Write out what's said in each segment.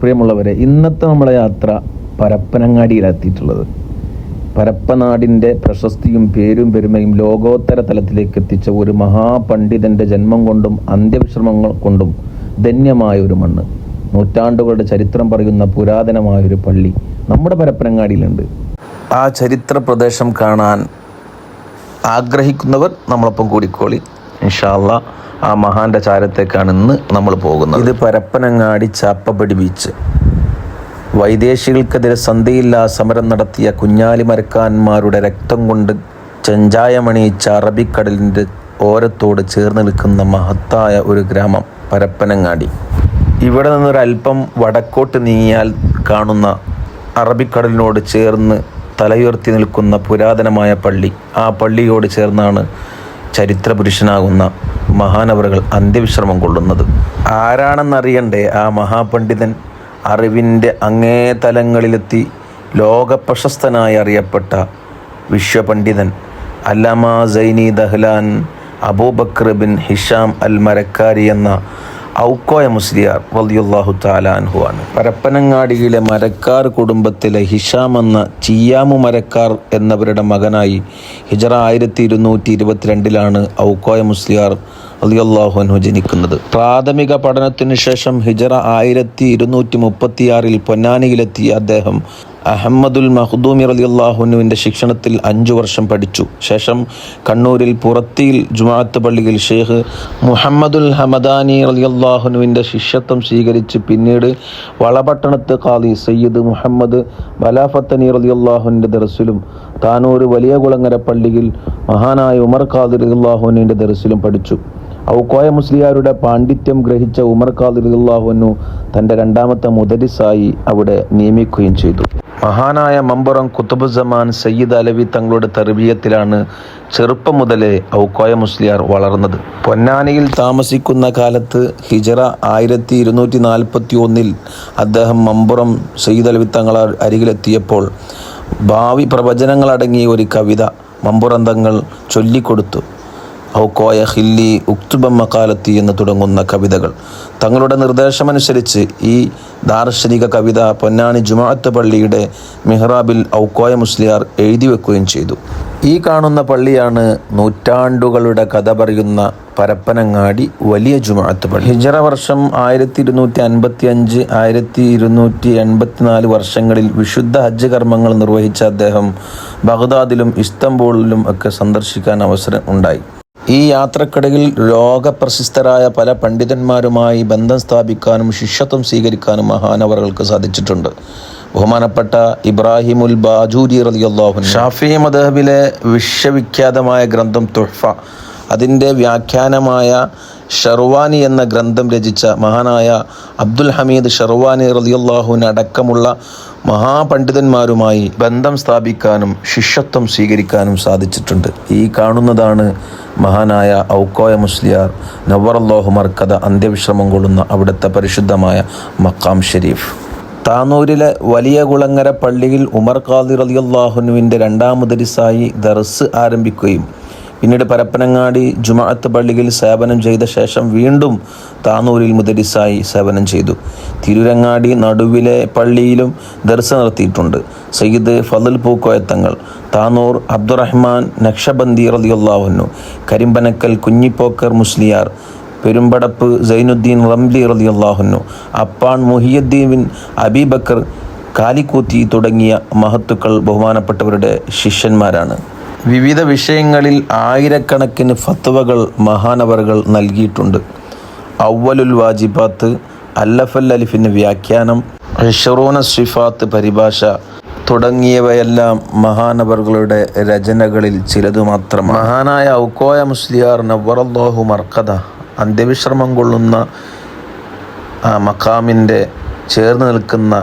പ്രിയമുള്ളവരെ ഇന്നത്തെ നമ്മുടെ യാത്ര പരപ്പനങ്ങാടിയിലെത്തിയിട്ടുള്ളത്. പരപ്പനാടിന്റെ പ്രശസ്തിയും പേരും പെരുമയും ലോകോത്തര തലത്തിലേക്ക് എത്തിച്ച ഒരു മഹാപണ്ഡിതന്റെ ജന്മം കൊണ്ടും അന്ത്യവിശ്രമങ്ങൾ കൊണ്ടും ധന്യമായ ഒരു മണ്ണ്. നൂറ്റാണ്ടുകളുടെ ചരിത്രം പറയുന്ന പുരാതനമായ ഒരു പള്ളി നമ്മുടെ പരപ്പനങ്ങാടിയിലുണ്ട്. ആ ചരിത്ര പ്രദേശം കാണാൻ ആഗ്രഹിക്കുന്നവർ നമ്മളൊപ്പം കൂടിക്കോളി. ഇൻഷാല്ല ആ മഹാന്റെ ചാരത്തേക്കാണ് ഇന്ന് നമ്മൾ പോകുന്നത്. ഇത് പരപ്പനങ്ങാടി ചാപ്പപ്പടി ബീച്ച് വൈദേശികൾക്കെതിരെ സന്ധിയില്ലാ സമരം നടത്തിയ കുഞ്ഞാലി മരക്കാന്മാരുടെ രക്തം കൊണ്ട് ചെഞ്ചായമണിയിച്ച അറബിക്കടലിന്റെ ഓരത്തോട് ചേർന്ന് നിൽക്കുന്ന മഹത്തായ ഒരു ഗ്രാമം പരപ്പനങ്ങാടി. ഇവിടെ നിന്നൊരല്പം വടക്കോട്ട് നീങ്ങിയാൽ കാണുന്ന അറബിക്കടലിനോട് ചേർന്ന് തലയുയർത്തി നിൽക്കുന്ന പുരാതനമായ പള്ളി. ആ പള്ളിയോട് ചേർന്നാണ് ചരിത്ര പുരുഷനാകുന്ന മഹാനവറുകൾ അന്ത്യവിശ്രമം കൊള്ളുന്നത്. ആരാണെന്നറിയണ്ടേ ആ മഹാപണ്ഡിതൻ? അറിവിന്റെ അങ്ങേ തലങ്ങളിലെത്തി ലോകപ്രശസ്തനായി അറിയപ്പെട്ട വിശ്വപണ്ഡിതൻ അല്ലാമ സൈനി ദഹ്ലാൻ അബൂബക്കർ ബിൻ ഹിഷാം അൽ മരക്കാരി എന്ന ഔക്കോയ മുസ്ലിയാർ വലിയുല്ലാഹു താലാൻഹു ആണ് പരപ്പനങ്ങാടിയിലെ മരക്കാർ കുടുംബത്തിലെ ഹിഷാം എന്ന ചിയാമു മരക്കാർ എന്നവരുടെ മകനായി ഹിജറ ആയിരത്തി ഇരുന്നൂറ്റി ഇരുപത്തിരണ്ടിലാണ് ഔക്കോയ മുസ്ലിയാർ അലിയല്ലാഹു അൻഹു ജനിക്കുന്നത്. പ്രാഥമിക പഠനത്തിനു ശേഷം ഹിജറ ആയിരത്തി ഇരുന്നൂറ്റി മുപ്പത്തിയാറിൽ പൊന്നാനിയിലെത്തിയ അദ്ദേഹം അഹമ്മദുൽ മഹ്ദൂമി അള്ളാഹുനുവിന്റെ ശിക്ഷണത്തിൽ അഞ്ചു വർഷം പഠിച്ചു. ശേഷം കണ്ണൂരിൽ പുറത്തിയിൽ ജുമാഅത്ത് പള്ളിയിൽ ഷെയ്ഖ് മുഹമ്മദുൽ ഹമദാനി അലി അള്ളാഹുനുവിന്റെ ശിഷ്യത്വം സ്വീകരിച്ച് പിന്നീട് വളപട്ടണത്ത് ഖാദി സയ്യിദ് മുഹമ്മദ് ബലാഫത്തനി അലി അള്ളാഹുവിന്റെ ദർസിലും താനൂർ വലിയ കുളങ്ങര പള്ളിയിൽ മഹാനായ ഉമർ ഖാദി അള്ളാഹുനുവിന്റെ ദർസിലും പഠിച്ചു. ഔക്കോയ മുസ്ലിയാരുടെ പാണ്ഡിത്യം ഗ്രഹിച്ച ഉമർ ഖാദി റലിയല്ലാഹുവിനു തന്റെ രണ്ടാമത്തെ മുദരിസായി അവിടെ നിയമിക്കുകയും ചെയ്തു. മഹാനായ മമ്പുറം കുത്തുബുസമാൻ സയ്യിദ് അലവി തങ്ങളുടെ തെറിവീയത്തിലാണ് ചെറുപ്പം മുതലേ ഔക്കോയ മുസ്ലിയാർ വളർന്നത്. പൊന്നാനിയിൽ താമസിക്കുന്ന കാലത്ത് ഹിജറ ആയിരത്തി ഇരുന്നൂറ്റി നാൽപ്പത്തി ഒന്നിൽ അദ്ദേഹം മമ്പുറം സയ്യിദ് അലവി തങ്ങളെ അരികിലെത്തിയപ്പോൾ ഭാവി പ്രവചനങ്ങളടങ്ങിയ ഒരു കവിത മമ്പുറന്തങ്ങൾ ചൊല്ലിക്കൊടുത്തു. ഔക്കോയ ഹില്ലി ഉക്തുബം മക്കാലത്തി എന്ന് തുടങ്ങുന്ന കവിതകൾ. തങ്ങളുടെ നിർദ്ദേശമനുസരിച്ച് ഈ ദാർശനിക കവിത പൊന്നാണി ജുമാഅത്ത് പള്ളിയുടെ മെഹ്റാബിൽ ഔക്കോയ മുസ്ലിയാർ എഴുതി വെക്കുകയും ചെയ്തു. ഈ കാണുന്ന പള്ളിയാണ് നൂറ്റാണ്ടുകളുടെ കഥ പറയുന്ന പരപ്പനങ്ങാടി വലിയ ജുമാഅത്ത് പള്ളി. ഹിജറ വർഷം ആയിരത്തി ഇരുന്നൂറ്റി അൻപത്തി അഞ്ച് ആയിരത്തി ഇരുന്നൂറ്റി എൺപത്തിനാല് വർഷങ്ങളിൽ വിശുദ്ധ ഹജ്ജ് കർമ്മങ്ങൾ നിർവഹിച്ച അദ്ദേഹം ബഗ്ദാദിലും ഇസ്തംബൂളിലും ഒക്കെ സന്ദർശിക്കാൻ അവസരം ഉണ്ടായി. ഈ യാത്രക്കിടയിൽ ലോകപ്രശസ്തരായ പല പണ്ഡിതന്മാരുമായി ബന്ധം സ്ഥാപിക്കാനും ശിഷ്യത്വം സ്വീകരിക്കാനും മഹാനവറുകൾക്ക് സാധിച്ചിട്ടുണ്ട്. ബഹുമാനപ്പെട്ട ഇബ്രാഹിമുൽ ബാജൂരി റളിയല്ലാഹു ഷാഫി മദഹബിലെ വിശ്വവിഖ്യാതമായ ഗ്രന്ഥം തുഹ്ഫ. അതിന്റെ വ്യാഖ്യാനമായ ഷർവാനി എന്ന ഗ്രന്ഥം രചിച്ച മഹാനായ അബ്ദുൽ ഹമീദ് ഷർവാനി റളിയല്ലാഹുവിന് അടക്കമുള്ള മഹാപണ്ഡിതന്മാരുമായി ബന്ധം സ്ഥാപിക്കാനും ശിഷ്യത്വം സ്വീകരിക്കാനും സാധിച്ചിട്ടുണ്ട്. ഈ കാണുന്നതാണ് മഹാനായ ഔക്കോയ മുസ്ലിയാർ നവറല്ലോഹു മർക്കഥ അന്ത്യവിശ്രമം കൊള്ളുന്ന അവിടുത്തെ പരിശുദ്ധമായ മക്കാം ഷെരീഫ്. താനൂരിലെ വലിയ കുളങ്ങര പള്ളിയിൽ ഉമർ ഖാദി റളിയല്ലാഹുനുവിന്റെ രണ്ടാമതരിസായി ദർസ് ആരംഭിക്കുകയും പിന്നീട് പരപ്പനങ്ങാടി ജുമാഅത്ത് പള്ളിയിൽ സേവനം ചെയ്ത ശേഷം വീണ്ടും താനൂരിൽ മുദരിസായി സേവനം ചെയ്തു. തിരുരങ്ങാടി നടുവിലെ പള്ളിയിലും ദർസ് നടത്തിയിട്ടുണ്ട്. സയ്യിദ് ഫതുൽ പൂക്കോയത്തങ്ങൾ താനൂർ അബ്ദുറഹ്മാൻ നക്ഷബന്ദി റതിയുള്ളാഹുന്നു കരിമ്പനക്കൽ കുഞ്ഞിപ്പോക്കർ മുസ്ലിയാർ പെരുമ്പടപ്പ് സൈനുദ്ദീൻ റംലി റതിയുള്ളാഹുന്നു അപ്പാൺ മുഹിയുദ്ദീൻ അബീബക്കർ കാലിക്കൂത്തി തുടങ്ങിയ മഹത്തുക്കൾ ബഹുമാനപ്പെട്ടവരുടെ ശിഷ്യന്മാരാണ്. വിവിധ വിഷയങ്ങളിൽ ആയിരക്കണക്കിന് ഫത്വകൾ മഹാനവറുകൾ നൽകിയിട്ടുണ്ട്. അവ്വലുൽ വാജിബാത്ത് അല്ലഫൽ അലിഫിന് വ്യാഖ്യാനം ഷറൂന സിഫാത്ത് പരിഭാഷ തുടങ്ങിയവയെല്ലാം മഹാനവറുകളുടെ രചനകളിൽ ചിലതു മാത്രം മഹാനായ ഔക്കോയ മുസ്ലിയാർ നവറല്ലാഹു മർക്കഥ അന്ത്യവിശ്രമം കൊള്ളുന്ന മക്കാമിന്റെ ചേർന്ന് നിൽക്കുന്ന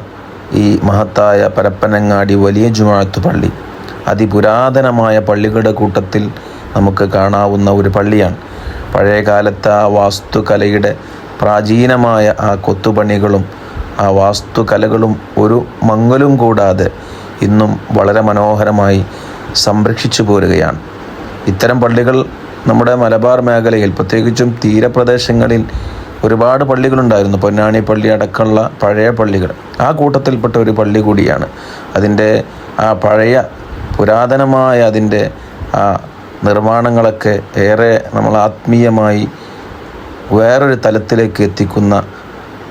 ഈ മഹത്തായ പരപ്പനങ്ങാടി വലിയ ജുമാഅത്ത് പള്ളി. അതിപുരാതനമായ പള്ളികളുടെ കൂട്ടത്തിൽ നമുക്ക് കാണാവുന്ന ഒരു പള്ളിയാണ്. പഴയ കാലത്ത് ആ വാസ്തുകലയുടെ പ്രാചീനമായ ആ കൊത്തുപണികളും ആ വാസ്തുകലകളും ഒരു മങ്ങലും കൂടാതെ ഇന്നും വളരെ മനോഹരമായി സംരക്ഷിച്ചു പോരുകയാണ്. ഇത്തരം പള്ളികൾ നമ്മുടെ മലബാർ മേഖലയിൽ പ്രത്യേകിച്ചും തീരപ്രദേശങ്ങളിൽ ഒരുപാട് പള്ളികളുണ്ടായിരുന്നു. പൊന്നാനി പള്ളി അടക്കമുള്ള പഴയ പള്ളികൾ. ആ കൂട്ടത്തിൽപ്പെട്ട ഒരു പള്ളി കൂടിയാണ്. അതിന്റെ ആ പഴയ പുരാതനമായ അതിന്റെ ആ നിർമ്മാണങ്ങളൊക്കെ ഏറെ നമ്മൾ ആത്മീയമായി വേറൊരു തലത്തിലേക്ക് എത്തിക്കുന്ന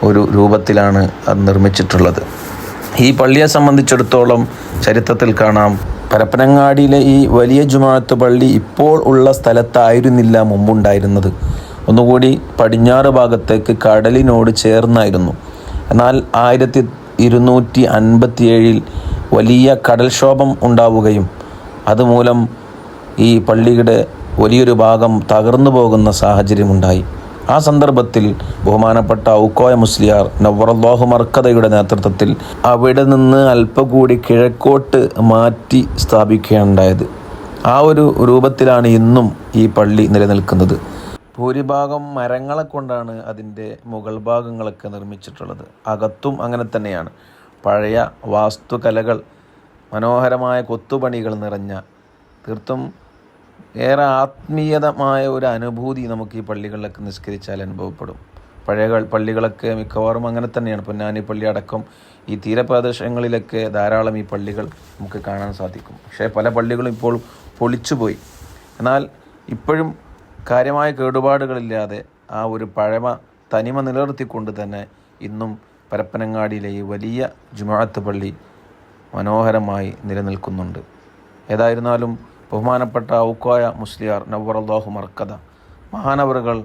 ഒരു രൂപത്തിലാണ് അത് നിർമ്മിച്ചിട്ടുള്ളത്. ഈ പള്ളിയെ സംബന്ധിച്ചിടത്തോളം ചരിത്രത്തിൽ കാണാം. പരപ്പനങ്ങാടിയിലെ ഈ വലിയ ജുമാഅത്ത് പള്ളി ഇപ്പോൾ ഉള്ള സ്ഥലത്തായിരുന്നില്ല മുമ്പുണ്ടായിരുന്നത്. ഒന്നുകൂടി പടിഞ്ഞാറ് ഭാഗത്തേക്ക് കടലിനോട് ചേർന്നായിരുന്നു. എന്നാൽ ആയിരത്തി ഇരുന്നൂറ്റി അൻപത്തിയേഴിൽ വലിയ കടൽക്ഷോഭം ഉണ്ടാവുകയും അതുമൂലം ഈ പള്ളിയുടെ വലിയൊരു ഭാഗം തകർന്നു പോകുന്ന സാഹചര്യമുണ്ടായി ആ സന്ദർഭത്തിൽ ബഹുമാനപ്പെട്ട ഔക്കോയ മുസ്ലിയാർ നവറല്ലാഹു മർക്കതയുടെ നേതൃത്വത്തിൽ അവിടെ നിന്ന് അല്പം കൂടി കിഴക്കോട്ട് മാറ്റി സ്ഥാപിക്കുകയുണ്ടായത്. ആ ഒരു രൂപത്തിലാണ് ഇന്നും ഈ പള്ളി നിലനിൽക്കുന്നത്. ഭൂരിഭാഗം മരങ്ങളെ കൊണ്ടാണ് അതിന്റെ മുകൾ ഭാഗങ്ങളൊക്കെ നിർമ്മിച്ചിട്ടുള്ളത്. അകത്തും അങ്ങനെ തന്നെയാണ്. പഴയ വാസ്തുകലകൾ മനോഹരമായ കൊത്തുപണികൾ നിറഞ്ഞ തീർത്തും ഏറെ ആത്മീയതമായ ഒരു അനുഭൂതി നമുക്ക് ഈ പള്ളികളിലൊക്കെ നിസ്കരിച്ചാൽ അനുഭവപ്പെടും. പഴയ പള്ളികളൊക്കെ മിക്കവാറും അങ്ങനെ തന്നെയാണ്. പൊന്നാനി പള്ളി അടക്കം ഈ തീരപ്രദേശങ്ങളിലൊക്കെ ധാരാളം ഈ പള്ളികൾ നമുക്ക് കാണാൻ സാധിക്കും. പക്ഷേ പല പള്ളികളും ഇപ്പോൾ പൊളിച്ചുപോയി. എന്നാൽ ഇപ്പോഴും കാര്യമായ കേടുപാടുകളില്ലാതെ ആ ഒരു പഴമ തനിമ നിലനിർത്തിക്കൊണ്ട് തന്നെ ഇന്നും പരപ്പനങ്ങാടിയിലെ ഈ വലിയ ജുമാഅത്ത് പള്ളി മനോഹരമായി നിലനിൽക്കുന്നുണ്ട്. ഏതായിരുന്നാലും ബഹുമാനപ്പെട്ട ഔക്കായ മുസ്ലിയാർ നവറല്ലാഹു മർക്കഥ മഹാനവറുകൾ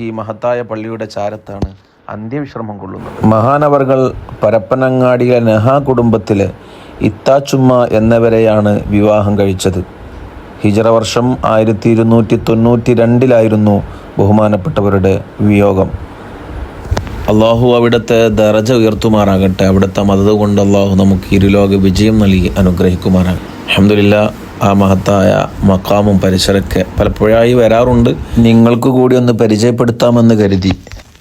ഈ മഹത്തായ പള്ളിയുടെ ചാരത്താണ് അന്ത്യവിശ്രമം കൊള്ളുന്നത്. മഹാനവറുകൾ പരപ്പനങ്ങാടിയിലെ നെഹ കുടുംബത്തിലെ ഇത്താച്ചുമ്മ എന്നവരെയാണ് വിവാഹം കഴിച്ചത്. ഹിജറ വർഷം ആയിരത്തി ഇരുന്നൂറ്റി തൊണ്ണൂറ്റി രണ്ടിലായിരുന്നു ബഹുമാനപ്പെട്ടവരുടെ വിയോഗം. അള്ളാഹു അവിടുത്തെ ദറജ ഉയർത്തുമാറാകട്ടെ. അവിടുത്തെ മതത് കൊണ്ട് അള്ളാഹു നമുക്ക് ഇരുലോക വിജയം നൽകി അനുഗ്രഹിക്കുമാറാകട്ടെ. അഹമ്മദില്ല ആ മഹത്തായ മക്കാമും പരിസരമൊക്കെ പലപ്പോഴായി വരാറുണ്ട്. നിങ്ങൾക്ക് കൂടി ഒന്ന് പരിചയപ്പെടുത്താമെന്ന് കരുതി.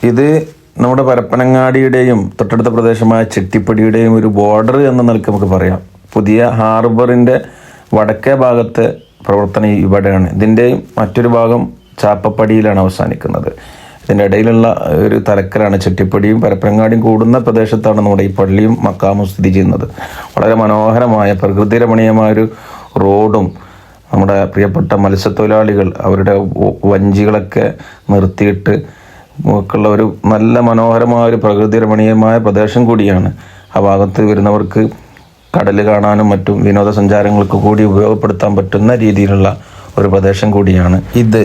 ഇത് നമ്മുടെ പരപ്പനങ്ങാടിയുടെയും തൊട്ടടുത്ത പ്രദേശമായ ചെട്ടിപ്പടിയുടെയും ഒരു ബോർഡർ എന്ന നിലയ്ക്ക് നമുക്ക് പറയാം. പുതിയ ഹാർബറിന്റെ വടക്കേ ഭാഗത്തെ പ്രവർത്തനം ഇവിടെയാണ്. ഇതിന്റെയും മറ്റൊരു ഭാഗം ചാപ്പപ്പടിയിലാണ് അവസാനിക്കുന്നത്. ഇതിന്റെ ഇടയിലുള്ള ഒരു തലക്കലാണ് ചെട്ടിപ്പടിയും പരപ്പനങ്ങാടിയും കൂടുന്ന പ്രദേശത്താണ് നമ്മുടെ ഈ പള്ളിയും മക്കാമും സ്ഥിതി ചെയ്യുന്നത്. വളരെ മനോഹരമായ പ്രകൃതി രമണീയമായ ഒരു റോഡും നമ്മുടെ പ്രിയപ്പെട്ട മത്സ്യത്തൊഴിലാളികൾ അവരുടെ വഞ്ചികളൊക്കെ നിർത്തിയിട്ട് ഒക്കെയുള്ള ഒരു നല്ല മനോഹരമായ ഒരു പ്രകൃതി രമണീയമായ പ്രദേശം കൂടിയാണ്. ആ ഭാഗത്ത് വരുന്നവർക്ക് കടൽ കാണാനും മറ്റും വിനോദസഞ്ചാരങ്ങൾക്ക് കൂടി ഉപയോഗപ്പെടുത്താൻ പറ്റുന്ന രീതിയിലുള്ള ഒരു പ്രദേശം കൂടിയാണ് ഇത്.